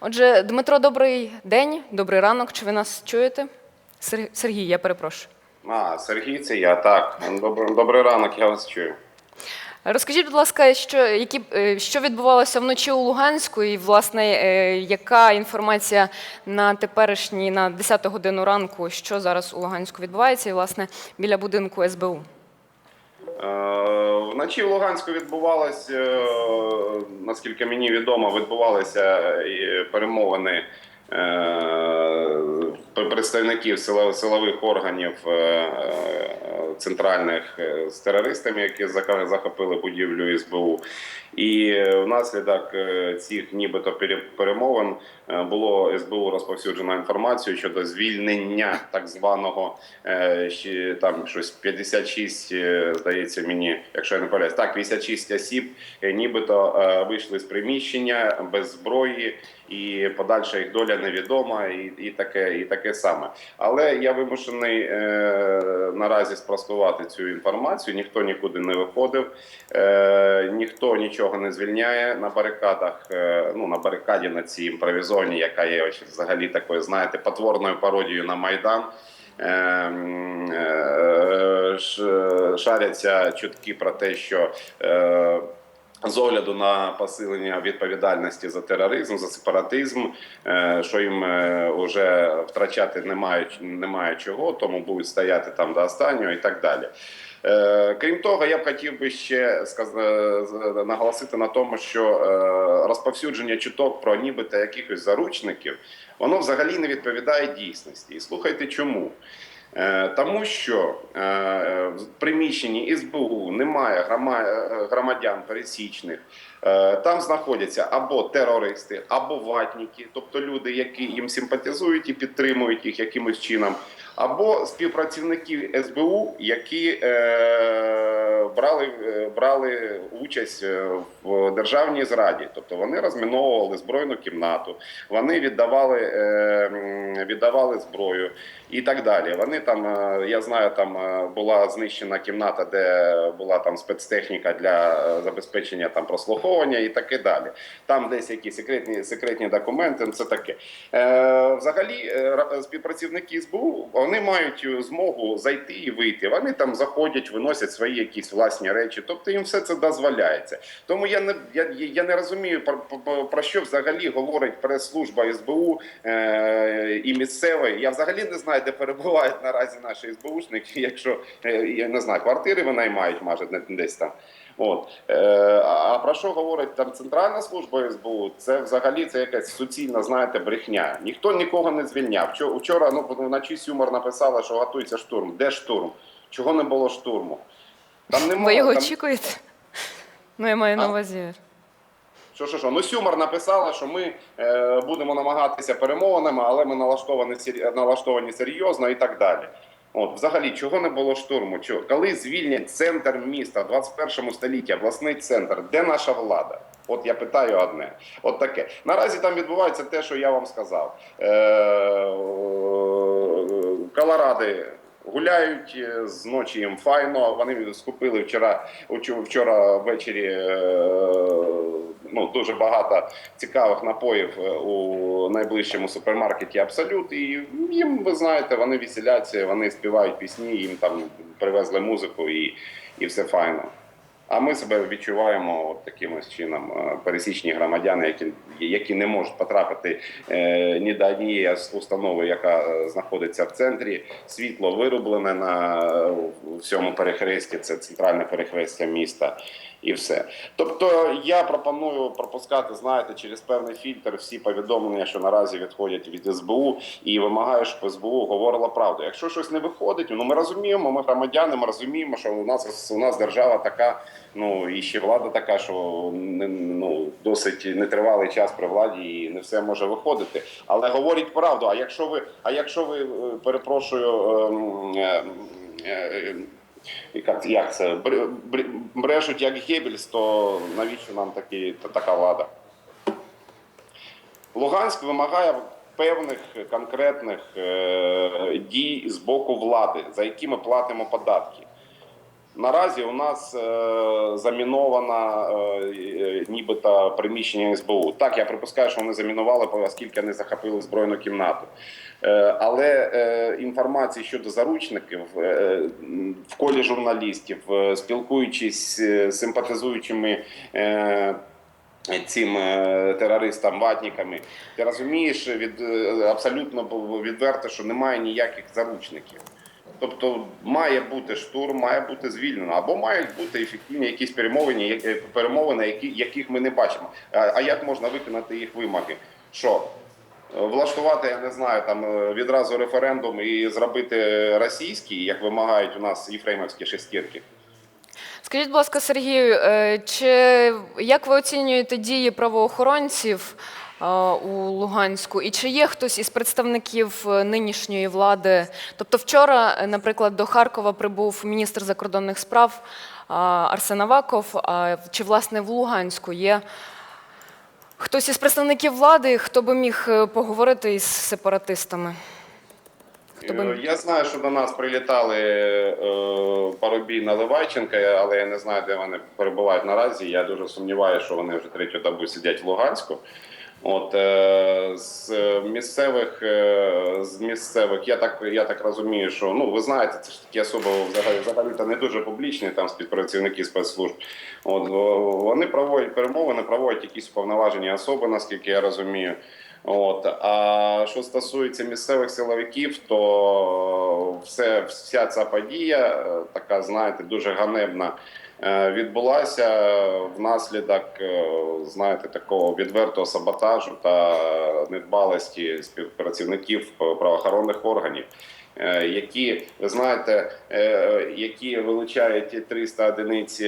Отже, Дмитро, добрий день, добрий ранок. Чи ви нас чуєте? Сергій, я перепрошую. А, Сергій, це я. Так. Добрий, добрий ранок, я вас чую. Розкажіть, будь ласка, що, які, е, що відбувалося вночі у Луганську, і, власне, е, яка інформація на теперішній, на 10 годину ранку, що зараз у Луганську відбувається, і, власне, біля будинку СБУ? Е, Вночі в Луганську відбувалось, е, наскільки мені відомо, відбувалися е, перемовини представників силових органів центральних е, з терористами, які захопили будівлю СБУ. І е, внаслідок е, цих нібито перемовин було СБУ розповсюджено інформацію щодо звільнення так званого там щось 56, е, здається мені, якщо я не помиляюсь, так 56 осіб, нібито вийшли з приміщення без зброї, і подальша їх доля невідома, і, і таке, і таке саме. Але я вимушений наразі спростувати цю інформацію. Ніхто нікуди не виходив, е, ніхто нічого не звільняє на барикадах. Е, ну на барикаді на цій імпровізованій, яка є взагалі такою, знаєте, потворною пародією на майдан. Е, е, ш- Шаряться чутки про те, що е, з огляду на посилення відповідальності за тероризм, за сепаратизм, е, що їм вже втрачати немає, немає чого, тому будуть стояти там до останнього і так далі. Е, Крім того, я б хотів би ще е, наголосити на тому, що е, розповсюдження чуток про нібито якихось заручників, воно взагалі не відповідає дійсності. І слухайте, чому. Е, Тому що е, в приміщенні СБУ немає е, громадян пересічних. Е, Там знаходяться або терористи, або ватники, тобто люди, які їм симпатизують і підтримують їх якимось чином, або співпрацівники СБУ, які е, брали, е, брали участь е, в державній зраді, тобто вони розміновували збройну кімнату, вони віддавали, е, віддавали зброю і так далі. Вони там, я знаю, там була знищена кімната, де була там спецтехніка для забезпечення там прослуховування і таке далі. Там десь якісь секретні секретні документи. ну, Це таке. Взагалі, співпрацівники СБУ вони мають змогу зайти і вийти. Вони там заходять, виносять свої якісь власні речі. Тобто їм все це дозволяється. Тому я не я, я не розумію про, про, про що взагалі говорить прес-служба СБУ е, і місцевої. Я взагалі не знаю, де перебувають наразі наші СБУшники. Якщо е, я не знаю, квартири винаймають, де- десь там. От е, а про що говорить там Центральна служба СБУ? Це взагалі це якась суцільна, знаєте, брехня. Ніхто нікого не звільняв. Вчора ну вночі Сюмар написала, що готується штурм. Де штурм? Чого не було штурму? Там немає. Ви його там... очікуєте? Ну, я маю на увазі. Що, що, що? Ну, Сюмар написала, що ми е, будемо намагатися перемовинами, але ми налаштовані, налаштовані серйозно і так далі. От, взагалі, чого не було штурму? Чого? Коли звільнять центр міста в 21 столітті, обласний центр, де наша влада? От я питаю одне. От таке. Наразі там відбувається те, що я вам сказав. Е, Колоради гуляють е, з ночі їм файно. Вони скупили вчора, вчора- ввечері е, ну, дуже багато цікавих напоїв е, у найближчому супермаркеті Абсолют. І їм, ви знаєте, вони веселяться, вони співають пісні, їм там привезли музику і, і все файно. А ми себе відчуваємо от таким чином е, пересічні громадяни, які, які не можуть потрапити е, ні до однієї установи, яка е, знаходиться в центрі. Світло вироблене на е, всьому перехресті, це центральне перехрестя міста. І все. Тобто я пропоную пропускати, знаєте, через певний фільтр всі повідомлення, що наразі відходять від СБУ, і вимагаю, щоб СБУ говорила правду. Якщо щось не виходить, ну ми розуміємо, ми громадяни, ми розуміємо, що у нас у нас держава така, ну і ще влада така, що не- ну досить нетривалий час при владі і не все може виходити. Але говоріть правду. А якщо ви, а якщо ви е, перепрошую. ем, е, е, як, як це Бр- бр- брешуть як Геббельс, то навіщо нам такі, така влада? Луганськ вимагає певних конкретних е, дій з боку влади, за які ми платимо податки. Наразі у нас е, заміновано е, е, нібито приміщення СБУ. Так, я припускаю, що вони замінували, оскільки не захопили збройну кімнату. Але інформації щодо заручників в колі журналістів, спілкуючись з симпатизуючими. Цим терористам, ватниками, ти розумієш від абсолютно відверто, що немає ніяких заручників. Тобто має бути штурм, має бути звільнено, або мають бути ефективні якісь перемовини, перемовини, які, яких ми не бачимо. А, як можна виконати їх вимоги? Що? Е, Влаштувати, я не знаю, там е, відразу референдум і зробити російський, як вимагають у нас єфремовські шестірки. Скажіть, будь ласка, Сергію, е, чи як ви оцінюєте дії правоохоронців е, у Луганську? І чи є хтось із представників е, нинішньої влади? Тобто, вчора, е, наприклад, до Харкова прибув міністр закордонних справ е, Арсен Аваков. Чи власне в Луганську є хтось із представників влади, хто би міг е, поговорити із сепаратистами? Е, Я знаю, що до нас прилітали е, Парубій Наливайченка, але я не знаю, де вони перебувають наразі. Я дуже сумніваюся, що вони вже третю добу сидять в Луганську. От е, з місцевих е, з місцевих, я так я так розумію, що ну ви знаєте, це ж такі особи взагалі взагалі то не дуже публічні, там співпрацівники спецслужб. От вони проводять перемовини, проводять якісь уповноважені особи, наскільки я розумію. От а що стосується місцевих силовиків, то все вся ця подія, е, така знаєте, дуже ганебна. Е, Відбулася внаслідок, е, знаєте, такого відвертого саботажу та недбалості співпрацівників правоохоронних органів, е, які ви знаєте, які вилучають 300 одиниць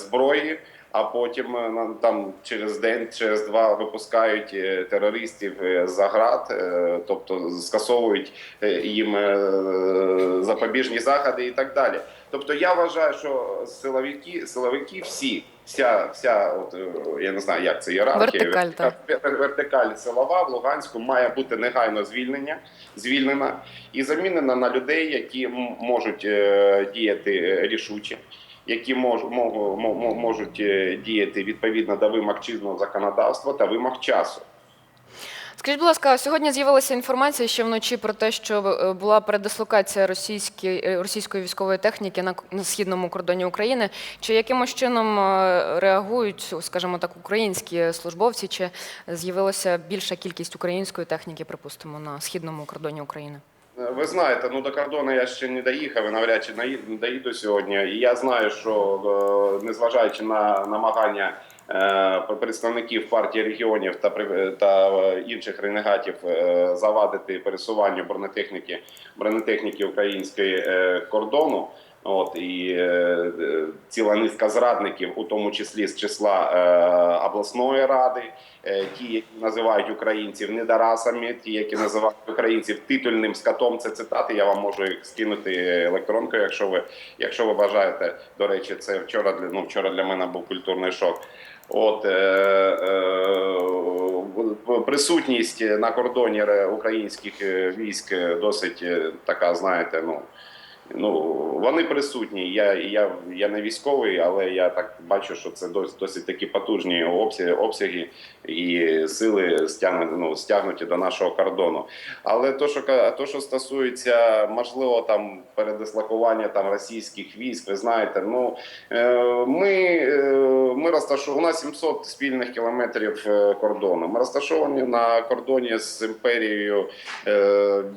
зброї а потім е, на- там через день, через два випускають терористів за град, тобто скасовують їм запобіжні заходи і так далі. Тобто я вважаю, що силовики, силовики всі, вся, вся, от е, я не знаю, як це ієрархія, Вертикаль, вертикаль, вертикаль силова в Луганську має бути негайно звільнення, звільнена і замінена на людей, які можуть е, діяти рішуче які мож, мо- мо- мо- можуть е, діяти відповідно до вимог чинного законодавства та вимог часу. Скажіть, будь ласка, сьогодні з'явилася інформація ще вночі про те, що е, була передислокація російської, е, російської військової техніки на, на східному кордоні України. Чи якимось чином е, реагують, скажімо так, українські службовці? Чи з'явилася більша кількість української техніки, припустимо, на східному кордоні України? Ви знаєте, ну до кордону я ще не доїхав і навряд чи наї- доїду сьогодні. І я знаю, що незважаючи на намагання представників партії регіонів та та е, інших ренегатів е, завадити пересуванню бронетехніки бронетехніки української е, кордону. От і е, е, ціла низка зрадників, у тому числі з числа е, обласної ради, е, ті, які називають українців недорасами, ті, які називають українців титульним скотом. Це цитати. Я вам можу їх скинути електронкою, якщо ви, якщо ви бажаєте. До речі, це вчора для ну вчора для мене був культурний шок. От е, е, присутність на кордоні українських е, військ е, досить е, така, знаєте, ну. Ну вони присутні. Я я, я не військовий, але я так бачу, що це досить, досить такі потужні обсяги, обсяги і сили стягнуті, ну, стягнуті до нашого кордону. Але то, що то, що стосується можливо там передислокування там російських військ, ви знаєте, ну е, ми, е, ми розташовані, у нас 700 спільних кілометрів е, кордону. Ми розташовані на кордоні з імперією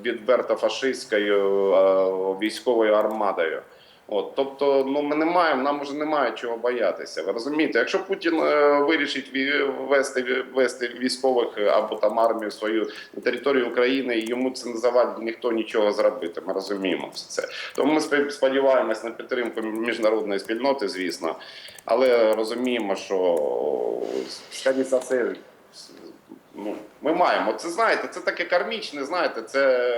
відверто фашистською е, військовою армадою. От, тобто, ну ми не маємо, нам вже немає чого боятися. Ви розумієте, якщо Путін е, вирішить ввести, ввести військових е, або там армію свою на територію України, і йому це не завадить ніхто нічого зробити. Ми розуміємо все це. Тому ми сподіваємось на підтримку міжнародної спільноти, звісно, але розуміємо, що скоріше все. Ну, ми маємо. Це знаєте, це таке кармічне, знаєте, це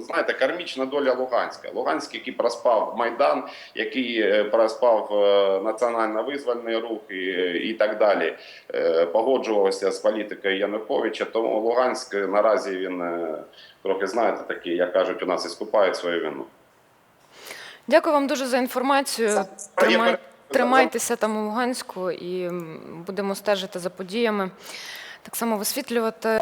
знаєте, кармічна доля Луганська. Луганськ, який проспав Майдан, який е, проспав е, національно-визвольний рух і, і так далі, е, погоджувався з політикою Януковича. Тому Луганськ наразі він трохи знаєте, такий, як кажуть, у нас іскупає свою вину. Дякую вам дуже за інформацію. Тримай, тримайтеся там у Луганську і будемо стежити за подіями. Так само висвітлювати.